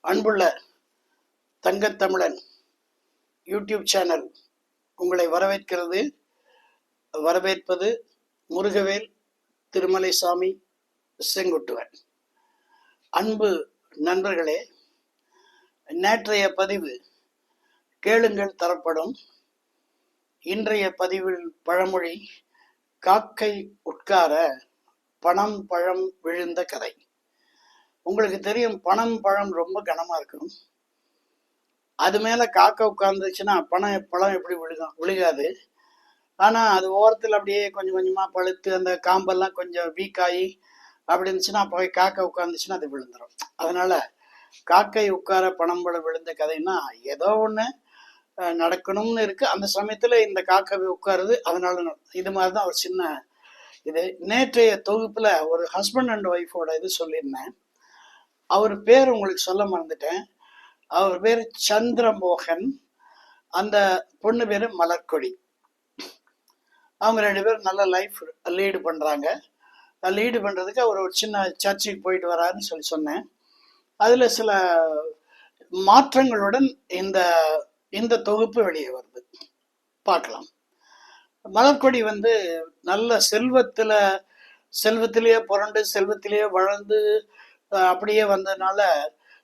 அன்புள்ள Thangathamizhan YouTube channel உங்களை வரவேற்கிறது வரவேற்பது முருகவேல் திருமலைசாமி செங்குட்டுவன். அன்பு நண்பர்களே நேற்றைய பதிவு கேளுங்கள் தரப்படும். இன்றைய பதிவில் பழமொழி காக்கை உட்கார பணம் பழம் விழுந்த கதை. உங்களுக்கு தெரியும் பணம் பழம் ரொம்ப கனமா இருக்கும் அது மேல காக்கா உட்கார்ந்துச்சுன்னா பணம் பழம் எப்படி விழுகும்? விழுகாது. ஆனா அது ஓரத்தில் அப்படியே கொஞ்சம் கொஞ்சமா பழுத்து அந்த காம்பெல்லாம் கொஞ்சம் வீக் ஆகி அப்படி இருந்துச்சுன்னா போய் காக்கை உட்கார்ந்துச்சுன்னா அது விழுந்துடும் அதனால காக்கை உட்கார பணம் பழம் விழுந்த கதைன்னா ஏதோ ஒண்ணு நடக்கணும்னு இருக்கு. அந்த சமயத்துல இந்த காக்கை உட்காருது அதனால இது மாதிரி தான் ஒரு சின்ன இது. நேற்றைய தொகுப்புல ஒரு ஹஸ்பண்ட் அண்ட் ஒய்ஃபோட இது சொல்லியிருந்தேன். அவர் பேர் உங்களுக்கு சொல்ல மறந்துட்டேன். அவர் பேர் சந்திரமோகன். அந்த பொண்ணு பேர் மலர்கொடி. அவங்க ரெண்டு பேரும் நல்ல லைஃப் லீடு பண்றாங்க. லீடு பண்றதுக்கு அவர் ஒரு சின்ன சர்ச்சுக்கு போயிட்டு வராருன்னு சொல்லி சொன்னேன். அதுல சில மாற்றங்களுடன் இந்த இந்த தொகுப்பு வெளியே வருது. பார்க்கலாம். மலர்கொடி வந்து நல்ல செல்வத்துல செல்வத்திலேயே புரண்டு செல்வத்திலேயே வளர்ந்து அப்படியே வந்ததுனால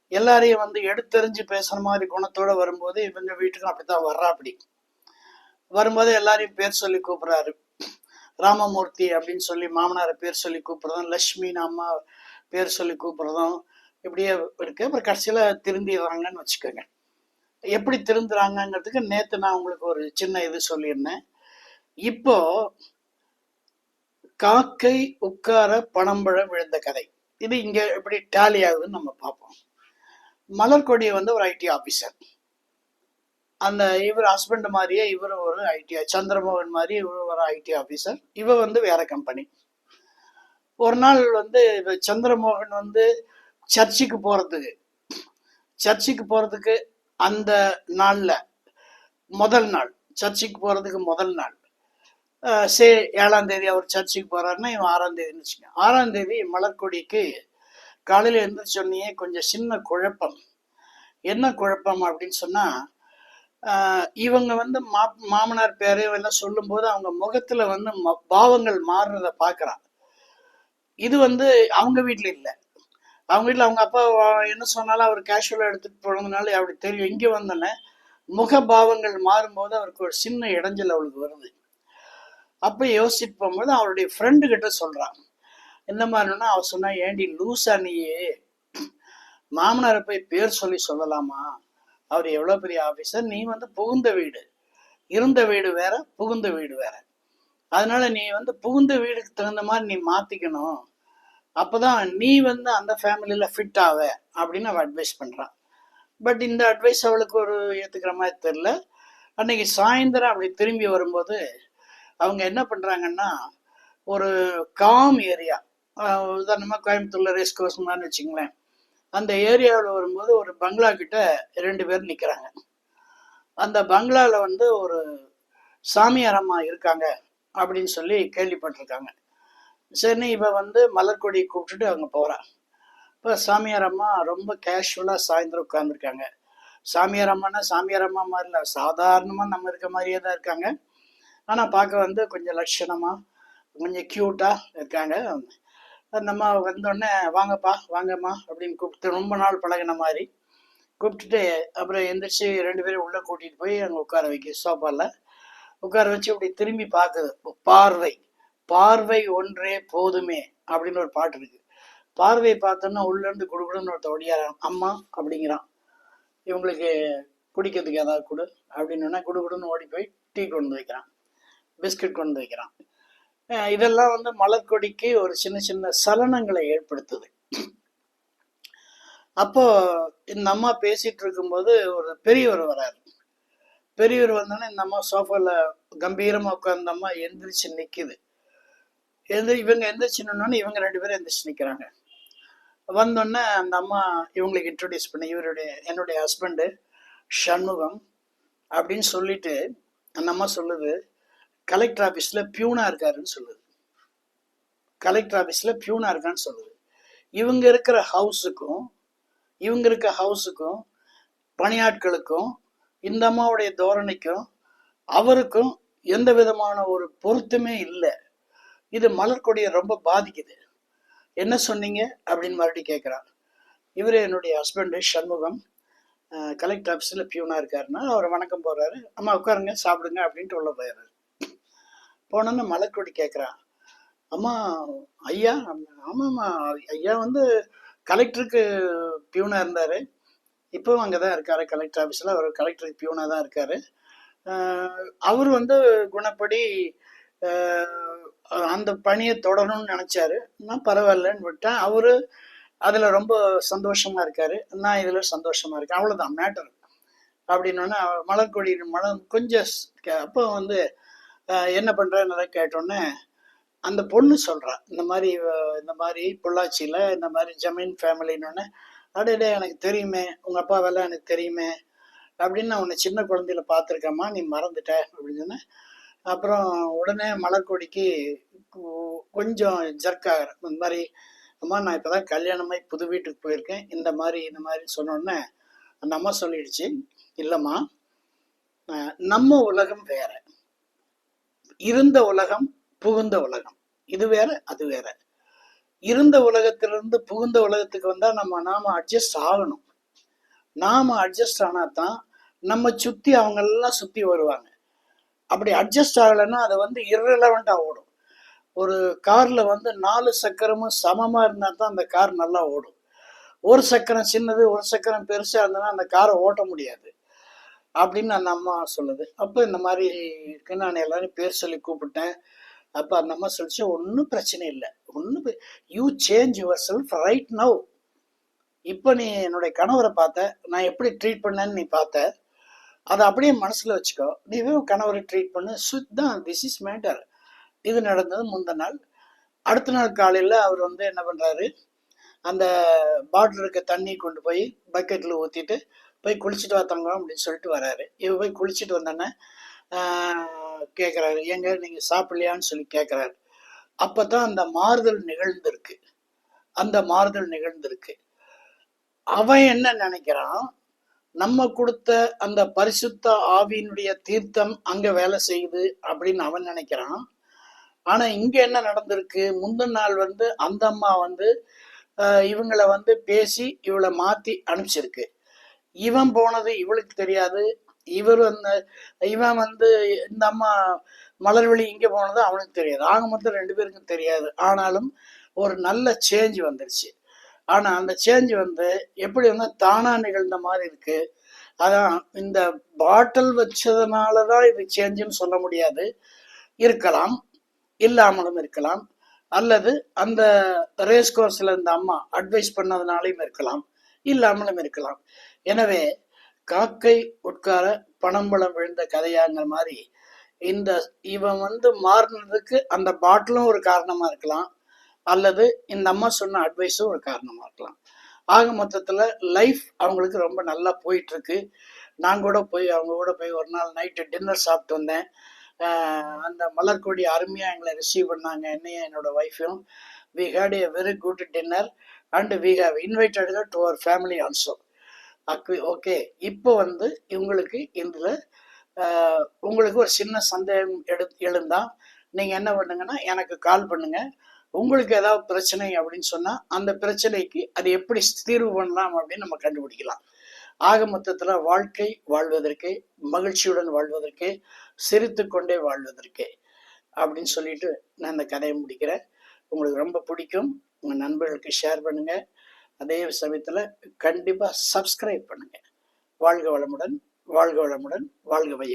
எல்லாரையும் வந்து எடுத்தெறிஞ்சு பேசுற மாதிரி குணத்தோட வரும்போது இவங்க வீட்டுக்கும் அப்படித்தான் வர்றா அப்படி வரும்போது எல்லாரையும் பேர் சொல்லி கூப்பிடுறாரு. ராமமூர்த்தி அப்படின்னு சொல்லி மாமனாரை பேர் சொல்லி கூப்பிடுறதும் லக்ஷ்மி அம்மா பேர் சொல்லி கூப்பிடுறதும் இப்படியே இருக்கு. அப்புறம் கடைசியில திருந்திடுறாங்கன்னு வச்சுக்கோங்க. எப்படி திருந்துறாங்கங்கிறதுக்கு நேத்து நான் உங்களுக்கு ஒரு சின்ன இது சொல்லியிருந்தேன். இப்போ காக்கை உட்கார பணம்பழம் விழுந்த கதை. இது இங்கே எப்படி டேலி ஆகுதுன்னு நம்ம பார்ப்போம். மலர்கொடி வந்து ஒரு ஐடி ஆஃபீஸர் அந்த இவர் ஹஸ்பண்ட் மாதிரியே இவர் ஒரு ஐடி சந்திரமோகன் மாதிரி இவர் ஒரு ஐடி ஆஃபீஸர் இவ வந்து வேற கம்பெனி ஒரு நாள் வந்து சந்திரமோகன் வந்து சர்ச்சுக்கு போகிறதுக்கு சர்ச்சுக்கு போகிறதுக்கு அந்த நாளில் முதல் நாள் சர்ச்சுக்கு போகிறதுக்கு முதல் நாள். சே ஏழாம் தேதி அவர் சர்ச்சுக்கு போறாருன்னா இவன் ஆறாம் தேதின்னு வச்சுக்கோங்க. ஆறாம் தேதி மலர்கொடிக்கு காலையில எழுந்திரிச்சோடனே கொஞ்சம் சின்ன குழப்பம். என்ன குழப்பம் அப்படின்னு சொன்னா இவங்க வந்து மா மாமனார் பேரையும் எல்லாம் சொல்லும்போது அவங்க முகத்துல வந்து ம- பாவங்கள் மாறுறத பாக்குறான். இது வந்து அவங்க வீட்டில் இல்லை. அவங்க வீட்டில் அவங்க அப்பா என்ன சொன்னாலும் அவர் கேஷுவலா எடுத்துட்டு போனதுனால அப்படி தெரியும். இங்க வந்தோன்னே முக பாவங்கள் மாறும்போது அவருக்கு ஒரு சின்ன இடைஞ்சல் அவளுக்கு வருது. அப்போ யோசிச்சுட்டு போகும்போது அவருடைய ஃப்ரெண்டு கிட்ட சொல்கிறான் என்ன மாதிரினா அவர் சொன்னா ஏண்டி லூசா நீயே? மாமனாரை போய் பேர் சொல்லி சொல்லலாமா? அவர் எவ்வளோ பெரிய ஆஃபீஸர் நீ வந்து புகுந்த வீடு. இருந்த வீடு வேற புகுந்த வீடு வேற. அதனால நீ வந்து புகுந்த வீடுக்கு தகுந்த மாதிரி நீ மாத்திக்கணும். அப்போதான் நீ வந்து அந்த ஃபேமிலியில் ஃபிட் ஆவ அப்படின்னு அவள் அட்வைஸ் பண்ணுறான் பட் இந்த அட்வைஸ் அவளுக்கு ஒரு ஏற்றுக்கிற மாதிரி தெரில அன்னைக்கு சாயந்தரம் அப்படி திரும்பி வரும்போது அவங்க என்ன பண்றாங்கன்னா ஒரு காம் ஏரியா உதாரணமா கோயம்புத்தூர்ல ரேஸ் கோர்ஸ் மாதிரி வச்சுங்களேன். அந்த ஏரியாவில் வரும்போது ஒரு பங்களா கிட்ட ரெண்டு பேர் நிற்கிறாங்க அந்த பங்களால வந்து ஒரு சாமியார் அம்மா இருக்காங்க அப்படின்னு சொல்லி கேள்விப்பட்டிருக்காங்க. சரி இவ வந்து மலர்கொடி கூப்பிட்டுட்டு அவங்க போகிறான் இப்போ சாமியார் அம்மா ரொம்ப கேஷுவலாக சாயந்தரம் உட்காந்துருக்காங்க சாமியார் அம்மானா சாமியார் அம்மா மாதிரி இல்லை சாதாரணமாக நம்ம இருக்க மாதிரியே தான் இருக்காங்க. ஆனால் பார்க்க வந்து கொஞ்சம் லட்சணமாக கொஞ்சம் க்யூட்டாக இருக்காங்க. அந்த அம்மா வந்தோடனே வாங்கப்பா வாங்கம்மா அப்படின்னு கூப்பிட்டு ரொம்ப நாள் பழகின மாதிரி கூப்பிட்டுட்டு அப்புறம் எந்திரிச்சு ரெண்டு பேரும் உள்ளே கூட்டிகிட்டு போய் அங்கே உட்கார வைக்க சோஃபாவில் உட்கார வச்சு இப்படி திரும்பி பார்க்குது பார்வை பார்வை ஒன்றே போதுமே அப்படின்னு ஒரு பாட்டு இருக்கு. பார்வை பார்த்தோன்னா உள்ளேருந்து இருந்து ஒருத்த ஒடியாரான். அம்மா அப்படிங்கிறான். இவங்களுக்கு குடிக்கிறதுக்கு ஏதாவது கொடு அப்படின்னா குடுகுடுன்னு ஓடி போய் டீ கொண்டு வந்து வைக்கிறான். பிஸ்கட் கொண்டு வைக்கிறான். இதெல்லாம் வந்து மலர்கொடிக்கு ஒரு சின்ன சின்ன சலனங்களை ஏற்படுத்துது. அப்போ இந்த அம்மா பேசிட்டு இருக்கும்போது ஒரு பெரியவர் வராரு. பெரியவர் வந்தோடனே இந்த அம்மா சோஃபால கம்பீரமா உட்கார்ந்த அம்மா எந்திரிச்சு நிக்குது. எந்திரி இவங்க எந்திரிச்சுன்னு இவங்க ரெண்டு பேரும் எந்திரிச்சு நிக்கிறாங்க. வந்தோடனே அந்த அம்மா இவங்களுக்கு இன்ட்ரடியூஸ் பண்ணி இவருடைய என்னுடைய ஹஸ்பண்டு சண்முகம் அப்படின்னு சொல்லிட்டு அந்த அம்மா சொல்லுது கலெக்டர் ஆபீஸ்ல பியூனா இருக்காருன்னு சொல்லுது. கலெக்டர் ஆபீஸ்ல பியூனா இருக்கான்னு சொல்லுது. இவங்க இருக்கிற ஹவுஸுக்கும் இவங்க இருக்க ஹவுஸுக்கும் பணியாட்களுக்கும் இந்த அம்மாவுடைய தோரணைக்கும் அவருக்கும் எந்த விதமான ஒரு பொருத்துமே இல்லை. இது மலர்கொடியை ரொம்ப பாதிக்குது. என்ன சொன்னீங்க? அப்படின்னு மறுபடியும் கேட்குறாரு. இவர் என்னுடைய ஹஸ்பண்டு சண்முகம். கலெக்டர் ஆஃபீஸில் பியூனாக இருக்காருன்னா அவர் வணக்கம் போகிறாரு அம்மா உட்காருங்க சாப்பிடுங்க அப்படின்ட்டு உள்ள போயிடுறாரு. போனோன்னு மலர்கொடி கேட்குறான் அம்மா ஐயா ஆமாம்மா ஐயா வந்து கலெக்டருக்கு பியூனாக இருந்தார். இப்போவும் அங்கே தான் இருக்கார் கலெக்டர் ஆஃபீஸில் அவர் கலெக்டருக்கு பியூனாக தான் இருக்கார். அவர் வந்து குணப்படி அந்த பணியை தொடரணும்னு நினச்சாரு. நான் பரவாயில்லன்னு விட்டேன். அவர் அதில் ரொம்ப சந்தோஷமாக இருக்கார். நான் இதில் சந்தோஷமாக இருக்கேன். அவ்வளோதான் மேட்டர். அப்படின்னோடனே மலர்கொடி மலர் கொஞ்சம் அப்போ வந்து என்ன பண்ணுறேன்னு கேட்டோன்னே அந்த பொண்ணு சொல்கிறா இந்த மாதிரி இந்த மாதிரி பொள்ளாச்சியில் இந்த மாதிரி ஜமீன் ஃபேமிலின்னு அடையடே எனக்கு தெரியுமே உங்கள் அப்பாவெல்லாம் எனக்கு தெரியுமே அப்படின்னு நான் உன்னை சின்ன குழந்தையில பார்த்துருக்கேம்மா நீ மறந்துட்ட அப்படின்னு சொன்னேன் அப்புறம் உடனே மலர்கொடிக்கு கொஞ்சம் ஜர்க் ஆகிறேன் இந்த மாதிரி அம்மா நான் இப்போ தான் கல்யாணமாகி புது வீட்டுக்கு போயிருக்கேன் இந்த மாதிரி இந்த மாதிரி சொன்னோடனே அந்த அம்மா சொல்லிடுச்சு இல்லைம்மா நம்ம உலகம் வேறு இருந்த உலகம் புகுந்த உலகம். இது வேற அது வேற. இருந்த உலகத்திலிருந்து புகுந்த உலகத்துக்கு வந்தா நம்ம நாம அட்ஜஸ்ட் ஆகணும். நாம அட்ஜஸ்ட் ஆனா தான் நம்ம சுத்தி அவங்க எல்லாம் சுத்தி வருவாங்க. அப்படி அட்ஜஸ்ட் ஆகலைன்னா அதை வந்து இரலவெண்டா ஓடும். ஒரு கார்ல வந்து நாலு சக்கரமும் சமமா இருந்தா தான் அந்த கார் நல்லா ஓடும். ஒரு சக்கரம் சின்னது ஒரு சக்கரம் பெருசா இருந்ததுன்னா அந்த காரை ஓட்ட முடியாது. அப்படின்னு அந்த அம்மா சொல்லுது. அப்போ இந்த மாதிரி இருக்கு நான் எல்லாரும் பேர் சொல்லி கூப்பிட்டேன். அப்போ அந்த அம்மா சொல்லிச்சு ஒன்றும் பிரச்சனை இல்லை. ஒன்றும் you change yourself right now இப்போ நீ என்னுடைய கணவரை பார்த்த நான் எப்படி ட்ரீட் பண்ணேன்னு நீ பார்த்த அதை அப்படியே மனசில் வச்சுக்கோ. நீ கணவரை ட்ரீட் பண்ணு. சுத்தம் திஸ் இஸ் மேட்டர் இது நடந்தது முந்த நாள். அடுத்த நாள் காலையில் அவர் வந்து என்ன பண்ணுறாரு அந்த பாட்டில் இருக்க தண்ணி கொண்டு போய் பக்கெட்டில் ஊற்றிட்டு போய் குளிச்சுட்டு வா தங்கம் அப்படின்னு சொல்லிட்டு வராரு. இவர் போய் குளிச்சுட்டு வந்தோன்னே கேட்குறாரு எங்க நீங்கள் சாப்பிடலையான்னு சொல்லி கேட்குறாரு அப்போ தான் அந்த மாறுதல் நிகழ்ந்திருக்கு. அந்த மாறுதல் நிகழ்ந்திருக்கு. அவன் என்ன நினைக்கிறான்? நம்ம கொடுத்த அந்த பரிசுத்த ஆவியினுடைய தீர்த்தம் அங்க வேலை செய்யுது அப்படின்னு அவன் நினைக்கிறான். ஆனா இங்க என்ன நடந்திருக்கு? முந்தின நாள் வந்து அந்த அம்மா வந்து இவங்களை வந்து பேசி இவளை மாத்தி அனுப்பிச்சிருக்கு. இவன் போனது இவளுக்கு தெரியாது. இவர் வந்து இவன் வந்து இந்த அம்மா மலர்வழி இங்கே போனது அவனுக்கு தெரியாது. ஆக மொத்தம் ரெண்டு பேருக்கும் தெரியாது. ஆனாலும் ஒரு நல்ல சேஞ்ச் வந்துருச்சு. ஆனால் அந்த சேஞ்ச் வந்து எப்படி வந்து தானா நிகழ்ந்த மாதிரி இருக்கு. அதான் இந்த பாட்டில் வச்சதுனால தான் இது சேஞ்சுன்னு சொல்ல முடியாது. இருக்கலாம். இல்லாமலும் இருக்கலாம். அல்லது அந்த ரேஸ் கோர்ஸில் இந்த அம்மா அட்வைஸ் பண்ணதுனாலையும் இருக்கலாம். இல்லாமலும் இருக்கலாம். எனவே காக்கை உட்கார பணம்பழம் விழுந்த கதையாங்கிற மாதிரி இந்த இவன் வந்து மாறினதுக்கு அந்த பாட்டிலும் ஒரு காரணமா இருக்கலாம். அல்லது இந்த அம்மா சொன்ன அட்வைஸும் ஒரு காரணமா இருக்கலாம். ஆக மொத்தத்துல லைஃப் அவங்களுக்கு ரொம்ப நல்லா போயிட்டு இருக்கு நான் கூட போய் அவங்க கூட போய் ஒரு நாள் நைட்டு டின்னர் சாப்பிட்டு வந்தேன். அந்த மலர்கொடி அருமையா எங்களை ரிசீவ் பண்ணாங்க. என்னையும் என்னோட ஒய்ஃபையும் we had a very good dinner and we have invited to our family also அக்கு ஓகே இப்போ வந்து இவங்களுக்கு இதில் உங்களுக்கு ஒரு சின்ன சந்தேகம் எடு எழுந்தால் நீங்கள் என்ன பண்ணுங்கன்னா எனக்கு கால் பண்ணுங்க. உங்களுக்கு ஏதாவது பிரச்சனை அப்படின்னு சொன்னால் அந்த பிரச்சனைக்கு அது எப்படி தீர்வு பண்ணலாம் அப்படின்னு நம்ம கண்டுபிடிக்கலாம். ஆக மொத்தத்தில் வாழ்க்கை வாழ்வதற்கு மகிழ்ச்சியுடன் வாழ்வதற்கு சிரித்து கொண்டே வாழ்வதற்கு அப்படின்னு சொல்லிட்டு நான் இந்த கதையை முடிக்கிறேன். உங்களுக்கு ரொம்ப பிடிக்கும். உங்கள் நண்பர்களுக்கு ஷேர் பண்ணுங்கள் அதே சமயத்தில் கண்டிப்பாக சப்ஸ்கிரைப் பண்ணுங்கள் வாழ்க வளமுடன் வாழ்க வளமுடன் வாழ்க வைய